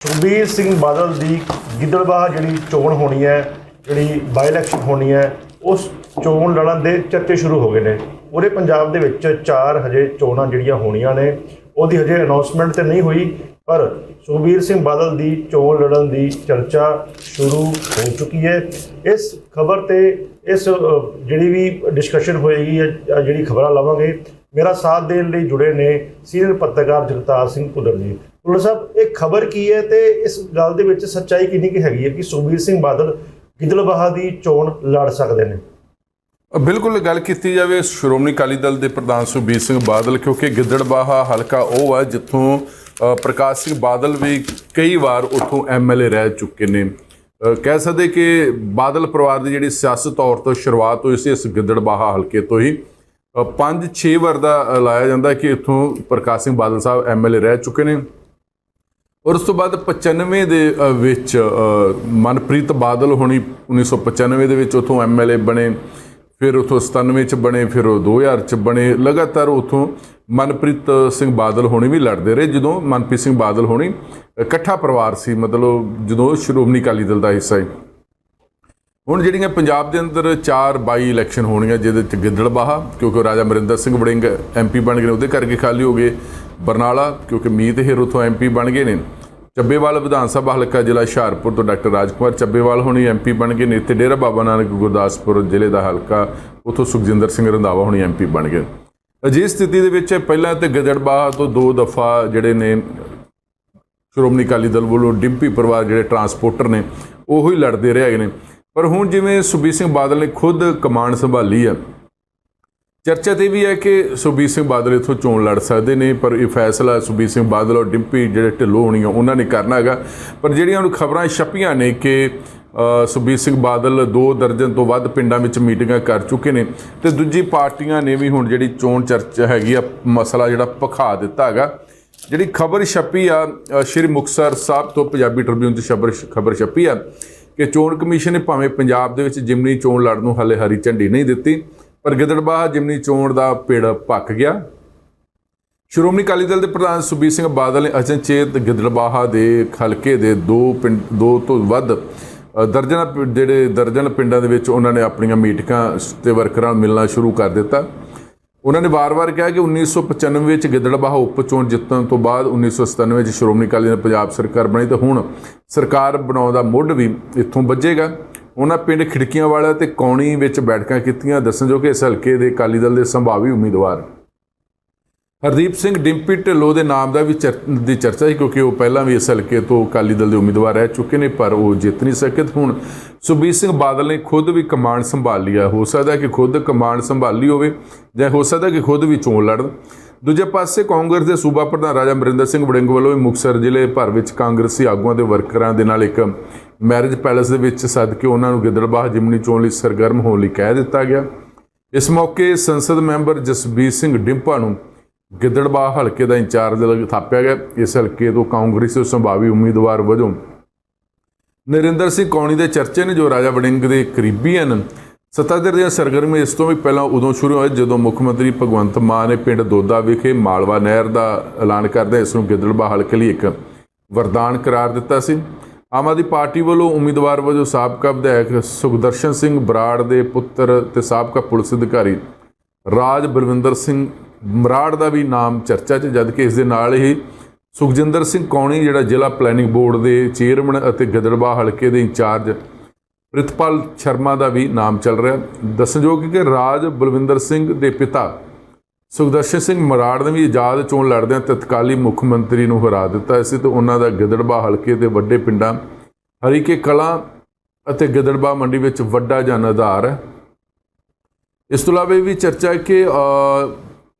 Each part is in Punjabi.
ਸੁਖਬੀਰ ਸਿੰਘ ਬਾਦਲ ਦੀ ਗਿੱਦੜਬਾਹ ਜਿਹੜੀ ਚੋਣ ਹੋਣੀ ਹੈ, ਜਿਹੜੀ ਬਾਈ ਇਲੈਕਸ਼ਨ ਹੋਣੀ ਹੈ, ਉਸ ਚੋਣ ਲੜਨ ਦੇ ਚਰਚੇ ਸ਼ੁਰੂ ਹੋ ਗਏ ਨੇ। ਪੂਰੇ ਪੰਜਾਬ ਦੇ ਵਿੱਚ ਚਾਰ ਹਜੇ ਚੋਣਾਂ ਜਿਹੜੀਆਂ ਹੋਣੀਆਂ ਨੇ, ਉਹਦੀ ਹਜੇ ਅਨਾਉਂਸਮੈਂਟ ਤੇ ਨਹੀਂ ਹੋਈ, ਪਰ ਸੁਖਬੀਰ ਸਿੰਘ ਬਾਦਲ ਦੀ ਚੋਣ ਲੜਨ ਦੀ ਚਰਚਾ ਸ਼ੁਰੂ ਹੋ ਚੁੱਕੀ ਹੈ। ਇਸ ਖਬਰ ਤੇ ਇਸ ਜਿਹੜੀ ਵੀ ਡਿਸਕਸ਼ਨ ਹੋਏਗੀ ਜਿਹੜੀ ਖਬਰਾਂ ਲਵਾਂਗੇ, ਮੇਰਾ ਸਾਥ ਦੇਣ ਲਈ ਜੁੜੇ ਨੇ ਸੀਨੀਅਰ ਪੱਤਰਕਾਰ ਜਗਤਾਰ ਸਿੰਘ ਭੁੱਲਰ ਜੀ। ਭੁੱਲਰ ਸਾਹਿਬ ਇਹ ਖਬਰ ਕੀ ਹੈ ਤੇ ਇਸ ਗੱਲ ਦੇ ਵਿੱਚ ਸੱਚਾਈ ਕਿੰਨੀ ਕੁ ਹੈਗੀ ਹੈ ਕਿ ਸੁਖਬੀਰ ਸਿੰਘ ਬਾਦਲ ਗਿੱਦੜਬਾਹਾ ਦੀ ਚੋਣ ਲੜ ਸਕਦੇ ਨੇ? ਬਿਲਕੁਲ ਗੱਲ ਕੀਤੀ ਜਾਵੇ ਸ਼੍ਰੋਮਣੀ ਅਕਾਲੀ ਦਲ ਦੇ ਪ੍ਰਧਾਨ ਸੁਖਬੀਰ ਸਿੰਘ ਬਾਦਲ, ਕਿਉਂਕਿ ਗਿੱਦੜਬਾਹਾ ਹਲਕਾ ਉਹ ਹੈ ਜਿੱਥੋਂ ਪ੍ਰਕਾਸ਼ ਸਿੰਘ ਬਾਦਲ ਵੀ ਕਈ ਵਾਰ ਉੱਥੋਂ ਐਮਐਲਏ ਰਹਿ ਚੁੱਕੇ ਨੇ। ਕਹਿ ਸਕਦੇ ਕਿ ਬਾਦਲ ਪਰਿਵਾਰ ਦੀ ਜਿਹੜੀ ਸਿਆਸਤ ਤੌਰ ਤੋਂ ਸ਼ੁਰੂਆਤ ਹੋਈ ਸੀ ਇਸ ਗਿੱਦੜਬਾਹਾ ਹਲਕੇ ਤੋਂ ਹੀ। 5-6 ਵਾਰ ਦਾ ਲਾਇਆ ਜਾਂਦਾ ਕਿ ਇੱਥੋਂ ਪ੍ਰਕਾਸ਼ ਸਿੰਘ ਬਾਦਲ ਸਾਹਿਬ ਐਮਐਲਏ ਰਹਿ ਚੁੱਕੇ ਨੇ। ਔਰ ਉਸ ਤੋਂ ਬਾਅਦ 95 ਦੇ ਵਿੱਚ ਮਨਪ੍ਰੀਤ ਬਾਦਲ ਹੋਣੀ 1995 ਦੇ ਵਿੱਚ ਉਥੋਂ ਐਮਐਲਏ ਬਣੇ, ਫਿਰ ਉਥੋਂ 97 ਚ ਬਣੇ, ਫਿਰ ਉਹ 2000 ਚ ਬਣੇ, ਲਗਾਤਾਰ ਉਥੋਂ ਮਨਪ੍ਰੀਤ ਸਿੰਘ ਬਾਦਲ ਹੋਣੀ ਵੀ ਲੜਦੇ ਰਹੇ, ਜਦੋਂ ਮਨਪ੍ਰੀਤ ਸਿੰਘ ਬਾਦਲ ਹੋਣੀ ਇਕੱਠਾ ਪਰਿਵਾਰ ਸੀ, ਮਤਲਬ ਜਦੋਂ ਸ਼੍ਰੋਮਣੀ ਅਕਾਲੀ ਦਲ ਦਾ ਹਿੱਸਾ ਸੀ। ਹੁਣ ਜਿਹੜੀਆਂ ਪੰਜਾਬ ਦੇ ਅੰਦਰ ਚਾਰ ਬਾਈ ਇਲੈਕਸ਼ਨ ਹੋਣੀਆਂ, ਜਿਹਦੇ ਚ ਗਿੱਦੜਬਾਹਾ ਕਿਉਂਕਿ ਰਾਜਾ ਮਰਿੰਦਰ ਸਿੰਘ ਵੜਿੰਗ ਐਮਪੀ ਬਣ ਗਏ ਨੇ, ਉਹਦੇ ਕਰਕੇ ਖਾਲੀ ਹੋ ਗਏ। ਬਰਨਾਲਾ, ਕਿਉਂਕਿ ਮੀਤ ਹੇਰ ਉਥੋਂ ਐਮਪੀ ਬਣ ਗਏ ਨੇ। ਚੱਬੇਵਾਲ ਵਿਧਾਨ ਸਭਾ ਹਲਕਾ ਜ਼ਿਲ੍ਹਾ ਹੁਸ਼ਿਆਰਪੁਰ ਤੋਂ ਡਾਕਟਰ ਰਾਜਕੁਮਾਰ ਚੱਬੇਵਾਲ ਹੋਣੀ ਐਮਪੀ ਬਣ ਗਏ ਨੇ। ਇੱਥੇ ਡੇਰਾ ਬਾਬਾ ਨਾਨਕ ਗੁਰਦਾਸਪੁਰ ਜ਼ਿਲ੍ਹੇ ਦਾ ਹਲਕਾ, ਉਥੋਂ ਸੁਖਜਿੰਦਰ ਸਿੰਘ ਰੰਧਾਵਾ ਹੋਣੀ ਐਮਪੀ ਬਣ ਗਏ। ਅਜਿਹੀ ਸਥਿਤੀ ਦੇ ਵਿੱਚ ਪਹਿਲਾਂ ਤੇ ਗਿੱਦੜਬਾਹਾ ਤੋਂ ਦੋ ਦਫਾ ਜਿਹੜੇ ਨੇ, ਸ਼੍ਰੋਮਣੀ ਅਕਾਲੀ ਦਲ ਵੱਲੋਂ ਡਿੰਪੀ ਪਰਿਵਾਰ ਜਿਹੜੇ ਟਰਾਂਸਪੋਰਟਰ ਨੇ, ਉਹੀ ਲੜਦੇ ਰਹੇ ਨੇ। ਪਰ ਹੁਣ ਜਿਵੇਂ ਸੁਖਬੀਰ ਸਿੰਘ ਬਾਦਲ ਨੇ ਖੁਦ ਕਮਾਂਡ ਸੰਭਾਲੀ ਆ ਚਰਚਾ ਤੇ ਵੀ ਹੈ ਕਿ ਸੁਖਬੀਰ ਸਿੰਘ ਬਾਦਲ ਇਥੋਂ ਚੋਣ ਲੜ ਸਕਦੇ ਨੇ ਪਰ ਇਹ ਫੈਸਲਾ ਸੁਖਬੀਰ ਸਿੰਘ ਬਾਦਲ ਔਰ ਡਿੰਪੀ ਜਿਹੜੇ ਢਿੱਲੋਂ ਹੋਣੀਆਂ ਉਹਨਾਂ ਨੇ ਕਰਨਾ ਹੈਗਾ। ਪਰ ਜਿਹੜੀਆਂ ਹੁਣ ਖਬਰਾਂ ਛਪੀਆਂ ਨੇ ਕਿ ਅ, ਸੁਖਬੀਰ ਸਿੰਘ ਬਾਦਲ ਦੋ ਦਰਜਨ ਤੋਂ ਵੱਧ ਪਿੰਡਾਂ ਵਿੱਚ ਮੀਟਿੰਗਾਂ ਕਰ ਚੁੱਕੇ ਨੇ ਤੇ ਦੂਜੀ ਪਾਰਟੀਆਂ ਨੇ ਵੀ ਹੁਣ ਜਿਹੜੀ ਚੋਣ ਚਰਚਾ ਹੈਗੀ ਆ ਮਸਲਾ ਜਿਹੜਾ ਪਖਾ ਦਿੱਤਾ ਹੈਗਾ। ਜਿਹੜੀ ਖਬਰ ਛਪੀ ਆ ਸ਼੍ਰੀ ਮੁਕਤਸਰ ਸਾਹਿਬ ਤੋਂ ਪੰਜਾਬੀ ਟ੍ਰਿਬਿਊਨ 'ਚ ਖਬਰ ਖਬਰ ਛਪੀ ਆ ਕਿ ਚੋਣ ਕਮਿਸ਼ਨ ਨੇ ਭਾਵੇਂ ਪੰਜਾਬ ਦੇ ਵਿੱਚ ਜਿਮਨੀ ਚੋਣ ਲੜਨ ਨੂੰ ਹਾਲੇ ਹਰੀ ਝੰਡੀ ਨਹੀਂ ਦਿੱਤੀ ਪਰ ਗਿੱਦੜਬਾਹ ਜਿਮਨੀ ਚੋਣ ਦਾ ਪਿੜ ਪੱਕ ਗਿਆ। ਸ਼੍ਰੋਮਣੀ ਅਕਾਲੀ ਦਲ ਦੇ ਪ੍ਰਧਾਨ ਸੁਖਬੀਰ ਸਿੰਘ ਬਾਦਲ ਨੇ ਅਚਨਚੇਤ ਗਿੱਦੜਬਾਹਾ ਦੇ ਹਲਕੇ ਦੇ ਦੋ ਪਿੰਡ ਦੋ ਤੋਂ ਵੱਧ ਅ, ਦਰਜਨਾਂ ਪਿੰ- ਜਿਹੜੇ ਦਰਜਨ ਪਿੰਡਾਂ ਦੇ ਵਿੱਚ ਉਹਨਾਂ ਨੇ ਆਪਣੀਆਂ ਮੀਟਿੰਗਾਂ ਤੇ ਵਰਕਰਾਂ ਨਾਲ ਮਿਲਣਾ ਸ਼ੁਰੂ ਕਰ ਦਿੱਤਾ। ਉਹਨਾਂ ਨੇ ਵਾਰ-ਵਾਰ ਕਿਹਾ ਕਿ 1995 ਵਿੱਚ ਗਿੱਦੜਬਾਹਾ ਉਪ ਚੋਣ ਜਿੱਤਣ ਤੋਂ ਬਾਅਦ 1997 ਵਿੱਚ ਸ਼੍ਰੋਮਣੀ ਅਕਾਲੀ ਦਲ ਪੰਜਾਬ ਸਰਕਾਰ ਬਣੀ ਤੇ ਹੁਣ ਸਰਕਾਰ ਬਣਾਉਣ ਦਾ ਮੁੱਢ ਵੀ ਇੱਥੋਂ ਵੱਜੇਗਾ। ਉਹਨਾਂ ਪਿੰਡ ਖਿੜਕੀਆਂ ਵਾਲਾ ਤੇ ਕੌਣੀ ਵਿੱਚ ਬੈਠਕਾਂ ਕੀਤੀਆਂ, ਦੱਸਣਯੋਗ ਕਿ ਇਸ ਹਲਕੇ ਦੇ ਅਕਾਲੀ ਦਲ ਦੇ ਸੰਭਾਵੀ ਉਮੀਦਵਾਰ। ਹਰਦੀਪ ਸਿੰਘ ਡਿੰਪੀ ਢਿੱਲੋਂ ਦੇ ਨਾਮ ਦਾ ਵੀ ਚਰ- ਦੀ ਚਰਚਾ ਸੀ, ਕਿਉਂਕਿ ਉਹ ਪਹਿਲਾਂ ਵੀ ਇਸ ਹਲਕੇ ਤੋਂ ਅਕਾਲੀ ਦਲ ਦੇ ਉਮੀਦਵਾਰ ਰਹਿ ਚੁੱਕੇ ਨੇ, ਪਰ ਉਹ ਜਿੱਤ ਨਹੀਂ ਸਕੇ। ਤੇ ਹੁਣ ਸੁਖਬੀਰ ਸਿੰਘ ਬਾਦਲ ਨੇ ਖੁਦ ਵੀ ਕਮਾਂਡ ਸੰਭਾਲ ਲਿਆ। ਹੋ ਸਕਦਾ ਕਿ ਖੁਦ ਕਮਾਂਡ ਸੰਭਾਲੀ ਹੋਵੇ ਜਾਂ ਹੋ ਸਕਦਾ ਕਿ ਖੁਦ ਵੀ ਚੋਣ ਲੜਨ। ਦੂਜੇ ਪਾਸੇ ਕਾਂਗਰਸ ਦੇ ਸੂਬਾ ਪ੍ਰਧਾਨ ਰਾਜਾ ਅਮਰਿੰਦਰ ਸਿੰਘ ਵੜਿੰਗ ਵੱਲੋਂ ਵੀ ਮੁਕਤਸਰ ਜ਼ਿਲ੍ਹੇ ਭਰ ਵਿੱਚ ਕਾਂਗਰਸੀ ਆਗੂਆਂ ਦੇ ਵਰਕਰਾਂ ਦੇ ਨਾਲ ਇੱਕ ਮੈਰਿਜ ਪੈਲੇਸ ਦੇ ਵਿੱਚ ਸੱਦ ਕੇ ਉਹਨਾਂ ਨੂੰ ਗਿੱਦੜਬਾਹ ਜਿਮਨੀ ਚੋਣ ਲਈ ਸਰਗਰਮ ਹੋਣ ਲਈ ਕਹਿ ਦਿੱਤਾ ਗਿਆ। ਇਸ ਮੌਕੇ ਸੰਸਦ ਮੈਂਬਰ ਜਸਬੀਰ ਸਿੰਘ ਡਿੰਪਾ ਨੂੰ ਗਿੱਦੜਬਾਹ ਹਲਕੇ ਦਾ ਇੰਚਾਰਜ ਥਾਪਿਆ ਗਿਆ। ਇਸ ਹਲਕੇ ਤੋਂ ਕਾਂਗਰਸੀ ਸੰਭਾਵੀ ਉਮੀਦਵਾਰ ਵਜੋਂ ਨਰਿੰਦਰ ਸਿੰਘ ਕੌਣੀ ਦੇ ਚਰਚੇ ਨੇ, ਜੋ ਰਾਜਾ ਵੜਿੰਗ ਦੇ ਕਰੀਬੀ ਹਨ। ਸੱਤਾਧਿਰ ਦੀਆਂ ਸਰਗਰਮੀਆਂ ਇਸ ਤੋਂ ਵੀ ਪਹਿਲਾਂ ਉਦੋਂ ਸ਼ੁਰੂ ਹੋਏ ਜਦੋਂ ਮੁੱਖ ਮੰਤਰੀ ਭਗਵੰਤ ਮਾਨ ਨੇ ਪਿੰਡ ਦੋਦਾ ਵਿਖੇ ਮਾਲਵਾ ਨਹਿਰ ਦਾ ਐਲਾਨ ਕਰਦੇ ਇਸ ਨੂੰ ਗਿੱਦੜਬਾਹ ਹਲਕੇ ਲਈ ਇੱਕ ਵਰਦਾਨ ਕਰਾਰ ਦਿੱਤਾ ਸੀ। ਆਮ ਆਦਮੀ ਪਾਰਟੀ ਵੱਲੋਂ ਉਮੀਦਵਾਰ ਵਜੋਂ ਸਾਬਕਾ ਵਿਧਾਇਕ ਸੁਖਦਰਸ਼ਨ ਸਿੰਘ ਬਰਾੜ ਦੇ ਪੁੱਤਰ ਤੇ ਸਾਬਕਾ ਪੁਲਿਸ ਅਧਿਕਾਰੀ ਰਾਜ ਬਲਵਿੰਦਰ ਸਿੰਘ ਮਰਾੜ ਦਾ ਵੀ ਨਾਮ ਚਰਚਾ 'ਚ ਜਦ ਕਿ ਇਸ ਦੇ ਨਾਲ ਹੀ ਸੁਖਜਿੰਦਰ ਸਿੰਘ ਕੌਣੀ, ਜਿਹੜਾ ਜ਼ਿਲ੍ਹਾ ਪਲੈਨਿੰਗ ਬੋਰਡ ਦੇ ਚੇਅਰਮੈਨ ਅਤੇ ਗਿੱਦੜਬਾਹ ਹਲਕੇ ਦੇ ਇੰਚਾਰਜ ਪ੍ਰਿਤਪਾਲ ਸ਼ਰਮਾ ਦਾ ਵੀ ਨਾਮ ਚੱਲ ਰਿਹਾ। ਦੱਸਣਯੋਗ ਕਿ ਰਾਜ ਬਲਵਿੰਦਰ ਸਿੰਘ ਦੇ ਪਿਤਾ ਸੁਖਦਰਸ਼ਨ ਸਿੰਘ ਮਰਾੜ ਨੇ ਵੀ ਆਜ਼ਾਦ ਚੋਣ ਲੜਦਿਆਂ ਤਤਕਾਲੀ ਮੁੱਖ ਮੰਤਰੀ ਨੂੰ ਹਰਾ ਦਿੱਤਾ ਸੀ ਤੇ ਉਹਨਾਂ ਦਾ ਗਦੜਬਾ ਹਲਕੇ ਦੇ ਵੱਡੇ ਪਿੰਡਾਂ ਹਰੀਕੇ ਕਲਾਂ ਅਤੇ ਗਿੱਦੜਬਾਹ ਮੰਡੀ ਵਿੱਚ ਵੱਡਾ ਜਨ ਆਧਾਰ ਹੈ। ਇਸ ਤੋਂ ਇਲਾਵਾ ਇਹ ਵੀ ਚਰਚਾ ਹੈ ਕਿ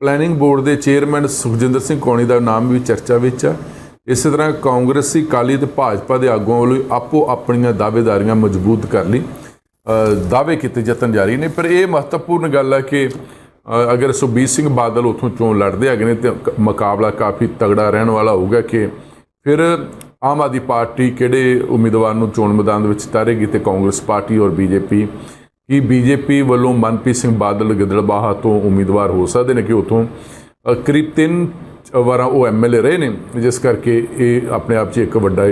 ਪਲੈਨਿੰਗ ਬੋਰਡ ਦੇ ਚੇਅਰਮੈਨ ਸੁਖਜਿੰਦਰ ਸਿੰਘ ਕੌਣੀ ਦਾ ਨਾਮ ਵੀ ਚਰਚਾ ਵਿੱਚ ਆ। ਇਸੇ ਤਰ੍ਹਾਂ ਕਾਂਗਰਸੀ ਕਾਲੀ ਤੇ ਭਾਜਪਾ ਦੇ ਆਗੂਆਂ ਵੱਲੋਂ ਆਪੋ ਆਪਣੀਆਂ ਦਾਅਵੇਦਾਰੀਆਂ ਮਜ਼ਬੂਤ ਕਰ ਲਈ। ਦਾਅਵੇ ਕੀਤੇ ਯਤਨ ਜਾਰੀ ਨੇ, ਪਰ ਇਹ ਮਹੱਤਵਪੂਰਨ ਗੱਲ ਹੈ ਕਿ ਅਗਰ ਸੁਖਬੀਰ ਸਿੰਘ ਬਾਦਲ ਉਥੋਂ ਚੋਣ ਲੜਦੇ ਹੈਗੇ ਨੇ ਤੇ ਮੁਕਾਬਲਾ ਕਾਫੀ ਤਗੜਾ ਰਹਿਣ ਵਾਲਾ ਹੋਊਗਾ ਕਿ ਫਿਰ ਆਮ ਆਦਮੀ ਪਾਰਟੀ ਕਿਹੜੇ ਉਮੀਦਵਾਰ ਨੂੰ ਚੋਣ ਮੈਦਾਨ ਦੇ ਵਿੱਚ ਤਾਰੇਗੀ ਤੇ ਕਾਂਗਰਸ ਪਾਰਟੀ ਔਰ ਬੀਜੇਪੀ ਕੀ ਬੀਜੇਪੀ ਵੱਲੋਂ ਮਨਪ੍ਰੀਤ ਸਿੰਘ ਬਾਦਲ ਗਿੱਦੜਬਾਹਾ ਤੋਂ ਉਮੀਦਵਾਰ ਹੋ ਸਕਦੇ ਨੇ ਕਿ ਉਥੋਂ ਕਰੀਬ 3 ਵਾਰਾਂ ਉਹ ਐਮਐਲਏ ਰਹੇ ਨੇ, ਜਿਸ ਕਰਕੇ ਇਹ ਆਪਣੇ ਆਪ 'ਚ ਇੱਕ ਵੱਡਾ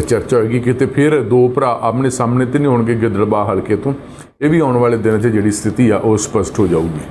ਚਰਚਾ ਹੋਏਗੀ ਕਿਤੇ ਫਿਰ ਦੋ ਭਰਾ ਆਪਣੇ ਸਾਹਮਣੇ ਤੇ ਨਹੀਂ ਹੋਣਗੇ ਗਿੱਦੜਬਾਹਾ ਹਲਕੇ ਤੋਂ, ਇਹ ਵੀ ਆਉਣ ਵਾਲੇ ਦਿਨਾਂ 'ਚ ਜਿਹੜੀ ਸਥਿਤੀ ਆ ਉਹ ਸਪਸ਼ਟ ਹੋ ਜਾਊਗੀ।